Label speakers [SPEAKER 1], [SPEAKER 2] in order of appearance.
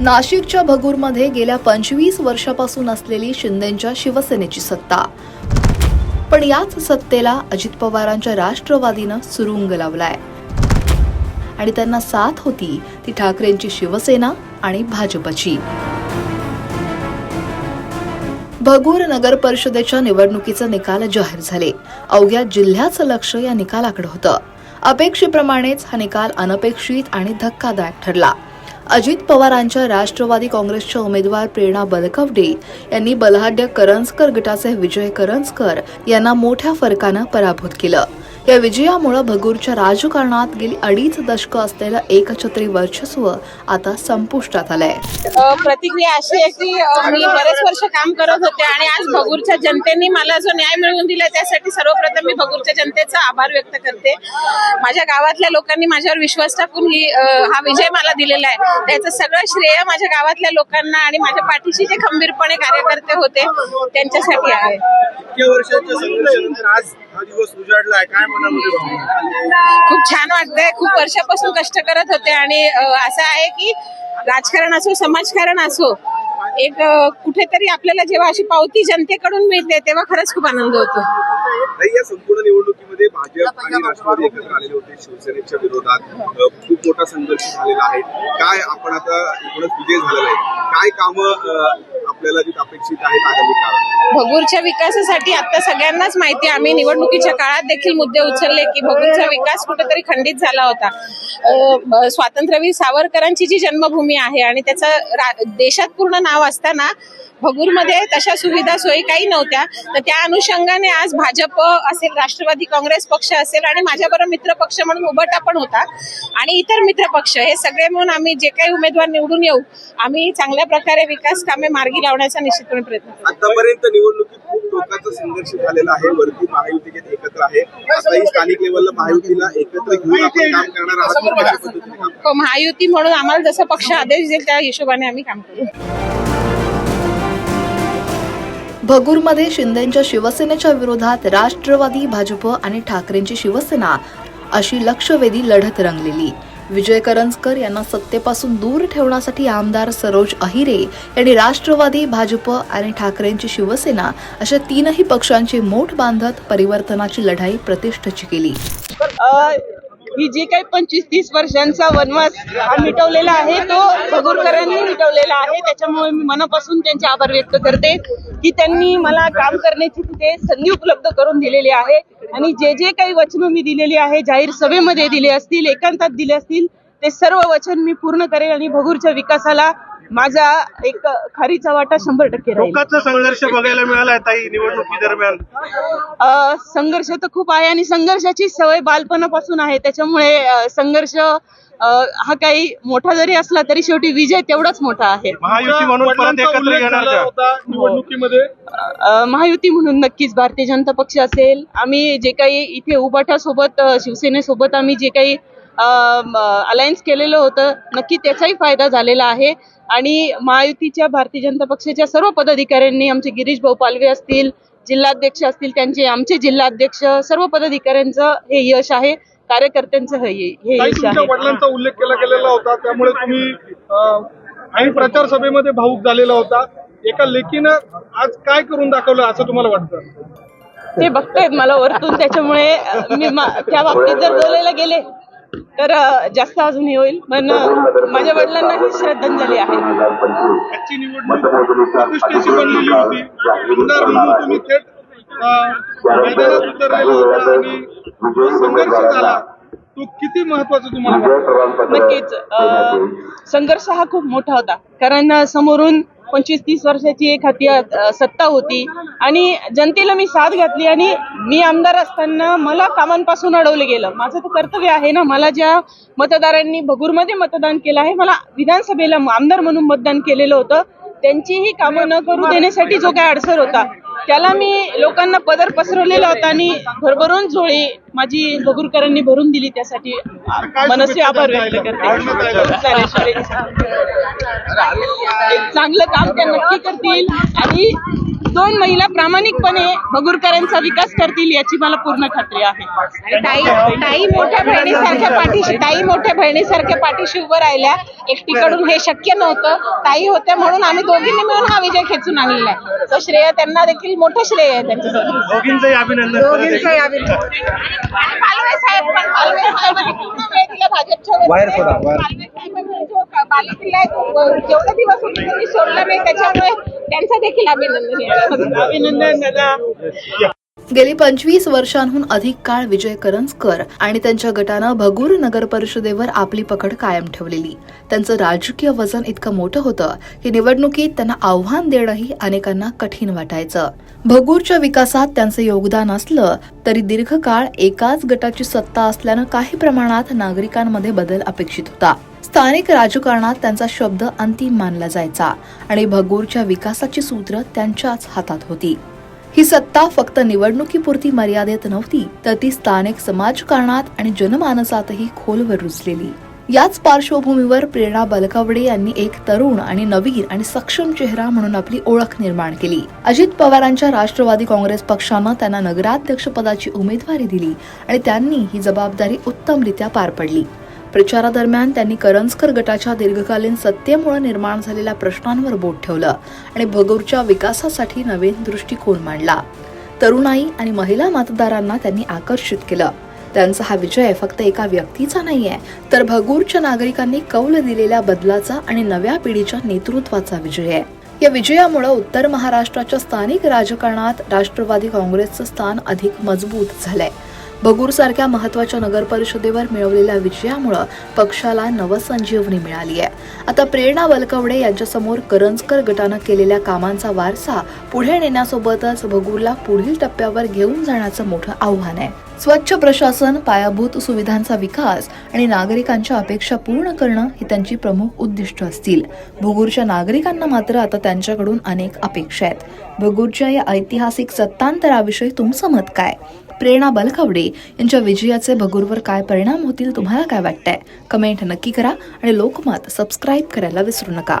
[SPEAKER 1] नाशिकच्या भगूरमध्ये गेल्या पंचवीस वर्षापासून असलेली शिंदेंच्या शिवसेनेची सत्ता. पण याच सत्तेला अजित पवारांच्या राष्ट्रवादीनं सुरुंग लावलाय. आणि त्यांना साथ होती ती ठाकरेंची शिवसेना आणि भाजपची. भगूर नगर परिषदेच्या निवडणुकीचे निकाल जाहीर झाले. अवघ्या जिल्ह्याचं लक्ष या निकालाकडे होतं. अपेक्षेप्रमाणेच हा निकाल अनपेक्षित आणि धक्कादायक ठरला. अजित पवारांच्या राष्ट्रवादी काँग्रेसच्या उमेदवार प्रेरणा बलकवडे यांनी बलहाड्य करंजकर गटाचे विजय करंजकर यांना मोठ्या फरकानं पराभूत केलं. या विजयामुळे भगूरच्या राजकारणात गेली अडीच दशकं असलेलं एकछत्री वर्चस्व आता संपुष्टात आलंय.
[SPEAKER 2] प्रतिक्रिया अशी आहे की मी बरेच वर्ष काम करत होते आणि आज भगूरच्या जनतेने मला जो न्याय मिळवून दिला त्यासाठी सर्वप्रथम मी भगूरच्या जनतेचा आभार व्यक्त करते. माझ्या गावातल्या लोकांनी माझ्यावर विश्वास टाकून ही हा विजय मला दिलेला आहे. त्याचं सगळं श्रेय माझ्या गावातल्या लोकांना आणि माझ्या पाठीशी जे खंबीरपणे कार्यकर्ते होते त्यांच्यासाठी आहे.
[SPEAKER 3] आज हा दिवस उजाडला आहे. काय
[SPEAKER 2] खूप छान वाटतंय. खूप वर्षापासून कष्ट करत होते आणि असं आहे की राजकारण असो समाजकारण असो एक कुठेतरी आपल्याला जेव्हा अशी पावती जनतेकडून मिळते तेव्हा खरंच खूप आनंद होतो.
[SPEAKER 3] नाही या संपूर्ण निवडणुकीमध्ये भाजप आणि राष्ट्रवादी एकत्र आलेले होते शिवसेनेच्या विरोधात. खूप मोठा संघर्ष झालेला आहे. काय आपण आता एकूणच विजय झालेला आहे. काय कामं आपल्याला जी अपेक्षित आहेत आगामी काळात?
[SPEAKER 2] भगूरच्या विकासासाठी आता सगळ्यांनाच माहिती आहे, आम्ही निवडणुकीच्या काळात देखील मुद्दे उचलले की भगूरचा विकास कुठेतरी खंडित झाला होता. स्वातंत्र्यवीर सावरकरांची जी जन्मभूमी आहे आणि त्याचं देशात पूर्ण नाव असताना भगूरमध्ये तशा सुविधा सोयी काही नव्हत्या. तर त्या अनुषंगाने आज भाजप असेल राष्ट्रवादी काँग्रेस पक्ष असेल आणि माझ्याबरोबर मित्र पक्ष म्हणून उभटा पण होता. आणि इतर मित्र पक्ष हे सगळे म्हणून आम्ही जे काही उमेदवार निवडून येऊ आम्ही चांगल्या प्रकारे विकास कामे मार्गी लावण्याचा निश्चितपणे प्रयत्न करू.
[SPEAKER 3] आतापर्यंत निवडणुकीत खूप टोकाचा संघर्ष झालेला आहे. वरती महायुती एकत्र आहे. आताही स्थानिक लेवलला महायुतीला एकत्र घेऊन आपण काम करणार आहात. की कशा पद्धतीने काम
[SPEAKER 2] हो, महायुती म्हणून आम्हाला जसं पक्ष आदेश देईल त्या हिशोबाने आम्ही काम करू.
[SPEAKER 1] भगूरमध्ये शिंदेच्या शिवसेनेच्या विरोधात राष्ट्रवादी भाजप आणि ठाकरेंची शिवसेना अशी लक्षवेधी लढत रंगलेली. विजय करंजकर यांना सत्तेपासून दूर ठेवण्यासाठी आमदार सरोज अहिरे यांनी राष्ट्रवादी भाजप आणि ठाकरेंची शिवसेना अशा तीनही पक्षांची मोठ बांधत परिवर्तनाची लढाई प्रतिष्ठेची केली.
[SPEAKER 4] ही जी काही पंचवीस तीस वर्षांचा वनवास मिटवलेला आहे तो भगूरकरांनी मिटवलेला आहे. त्याच्यामुळे मी मनापासून त्यांचे आभार व्यक्त करते की त्यांनी मला काम करण्याची तिथे संधी उपलब्ध करून दिलेली आहे. आणि जे जे काही वचनं मी दिलेली आहे जाहीर सभेमध्ये दिले असतील एकांतात दिले असतील ते सर्व वचन मी पूर्ण करेल आणि भगूरच्या विकासाला माझा एक खारीचा वाटा शंभर टक्के
[SPEAKER 5] टोकाचा संघर्ष बघायला मिळाला ताई निवडणुकी दरम्यान.
[SPEAKER 4] संघर्ष तर खूप आहे आणि संघर्षाची सवय बालपणापासून आहे. त्याच्यामुळे संघर्ष हा काही मोठा जरी असला तरी शेवटी विजय तेवढाच मोठा आहे.
[SPEAKER 5] महायुती म्हणून परत एकत्र येणार का?
[SPEAKER 3] निवडणुकीमध्ये.
[SPEAKER 4] अ, महायुती म्हणून नक्कीच भारतीय जनता पक्ष असेल. आम्ही जे काही इथे उबाठासोबत शिवसेनेसोबत आम्ही जे काही अलायन्स केलेलं होतं. नक्की त्याचाही फायदा झालेला आहे. आणि महायुतीच्या भारतीय जनता पक्षाच्या सर्व पदाधिकाऱ्यांनी आमचे गिरीश भाऊ पालवे असतील जिल्हाध्यक्ष असतील त्यांचे आमचे जिल्हाध्यक्ष सर्व पदाधिकाऱ्यांचं हे यश आहे. कार्यकर्त्यांचं हे हे यश आहे.
[SPEAKER 6] वडिलांचा उल्लेख केला गेलेला होता. त्यामुळे तुम्ही आणि प्रचार सभेमध्ये भाऊक झालेला होता. एका लेखीनं आज काय करून दाखवलं असं तुम्हाला वाटतं?
[SPEAKER 4] ते बघतायत मला वरतून. त्याच्यामुळे मा- त्या बाबतीत जर बोलायला गेले तर जास्त अजून हे होईल. पण माझ्या वडिलांना ही श्रद्धांजली आहे.
[SPEAKER 6] आजची निवडणूक प्रतिष्ठेची बनलेली होती. आमदार म्हणून तुम्ही थेट मैदानात उतरलेला होता आणि संघर्ष झाला. तो किती महत्त्वाचा तुम्हाला
[SPEAKER 4] नक्कीच. संघर्ष हा खूप मोठा होता. कारण समोरून पंचवीस तीस वर्षाची एक हाती सत्ता होती. आणि जनतेला मी साथ घातली आणि मी आमदार असताना मला कामांपासून अडवलं गेलं. माझं तर कर्तव्य आहे ना मला ज्या मतदारांनी भगूरमध्ये मतदान केलं आहे मला विधानसभेला आमदार म्हणून मतदान केलेलं होतं. त्यांचीही कामं न करू देण्यासाठी जो काय अडसर होता त्याला मी लोकांना पदर पसरवलेला होता आणि भरभरून झोळी माझी भगूरकरांनी भरून दिली त्यासाठी. मनस्वी आभार व्यक्त करते. चांगलं काम त्या नक्की करतील आणि दोन महिला प्रामाणिकपणे भगूरकरांचा विकास करतील याची मला पूर्ण खात्री आहे.
[SPEAKER 2] ताई ताई मोठ्या बहिणीसारख्या पाठीशी ताई मोठ्या बहिणीसारख्या पाठीशी उभं राहिल्या. एकटीकडून हे शक्य नव्हतं. ताई होत्या म्हणून आम्ही दोघींनी मिळून हा विजय खेचून आणलेला आहे. तो श्रेय त्यांना देखील मोठं श्रेय आहे त्यांच्यासाठी.
[SPEAKER 5] अभिनंदन.
[SPEAKER 2] पालवे साहेब पण पालवे साहेबांनी पूर्ण वेळ दिला भाजपच्या. पालवे साहेबांनी जो बालेकिल्ला जेवढे दिवस होते त्यांनी सोडला नाही त्याच्यामुळे त्यांचं देखील अभिनंदन आहे.
[SPEAKER 4] अभिनंदन दादा.
[SPEAKER 1] गेली पंचवीस वर्षांहून अधिक काळ विजय करंजकर आणि त्यांच्या गटानं भगूर नगर परिषदेवर आपली पकड कायम ठेवलेली. त्यांचं राजकीय वजन इतकं मोठं होतं की निवडणुकीत त्यांना आव्हान देणंही अनेकांना कठीण वाटायचं. भगूरच्या विकासात त्यांचं योगदान असलं तरी दीर्घकाळ एकाच गटाची सत्ता असल्यानं काही प्रमाणात नागरिकांमध्ये बदल अपेक्षित होता. स्थानिक राजकारणात त्यांचा शब्द अंतिम मानला जायचा आणि भगूरच्या विकासाची सूत्र त्यांच्याच हातात होती. ही सत्ता फक्त निवडणुकीपुरती मर्यादित नव्हती तर ती स्थानिक समाजकारणात आणि जनमानसातही खोलवर रुजलेली. याच पार्श्वभूमीवर प्रेरणा बलकवडे यांनी एक तरुण आणि नवीन आणि सक्षम चेहरा म्हणून आपली ओळख निर्माण केली. अजित पवारांच्या राष्ट्रवादी काँग्रेस पक्षानं त्यांना नगराध्यक्षपदाची उमेदवारी दिली आणि त्यांनी ही जबाबदारी उत्तमरित्या पार पडली. प्रचारादरम्यान त्यांनी करंजकर गटाच्या दीर्घकालीन सत्तेमुळे निर्माण झालेल्या प्रश्नांवर बोट ठेवलं आणि भगूरच्या विकासासाठी नवीन दृष्टिकोन मांडला. तरुणाई आणि महिला मतदारांना त्यांनी आकर्षित केलं. त्यांचा हा विजय फक्त एका व्यक्तीचा नाहीये तर भगूरच्या नागरिकांनी कौल दिलेल्या बदलाचा आणि नव्या पिढीच्या नेतृत्वाचा विजय आहे. या विजयामुळे उत्तर महाराष्ट्राच्या स्थानिक राजकारणात राष्ट्रवादी काँग्रेसचं स्थान अधिक मजबूत झालंय. बगूरसारख्या महत्त्वाच्या नगरपरिषदेवर मिळवलेल्या विजयामुळं पक्षाला नवसंजीवनी मिळाली आहे. आता प्रेरणा बलकवडे यांच्यासमोर करंजकर गटानं केलेल्या कामांचा वारसा पुढे नेण्यासोबतच भगूरला पुढील टप्प्यावर घेऊन जाण्याचं मोठं आव्हान आहे. स्वच्छ प्रशासन पायाभूत सुविधांचा विकास आणि नागरिकांच्या अपेक्षा पूर्ण करणं ही त्यांची प्रमुख उद्दिष्ट असतील. भुगूरच्या नागरिकांना मात्र आता त्यांच्याकडून अनेक अपेक्षा आहेत. भगूरच्या या ऐतिहासिक सत्तांतराविषयी तुमचं मत काय? प्रेरणा बलकवडे यांच्या विजयाचे भगूरवर काय परिणाम होतील तुम्हाला काय वाटतंय? कमेंट नक्की करा आणि लोकमत सबस्क्राईब करायला विसरू नका.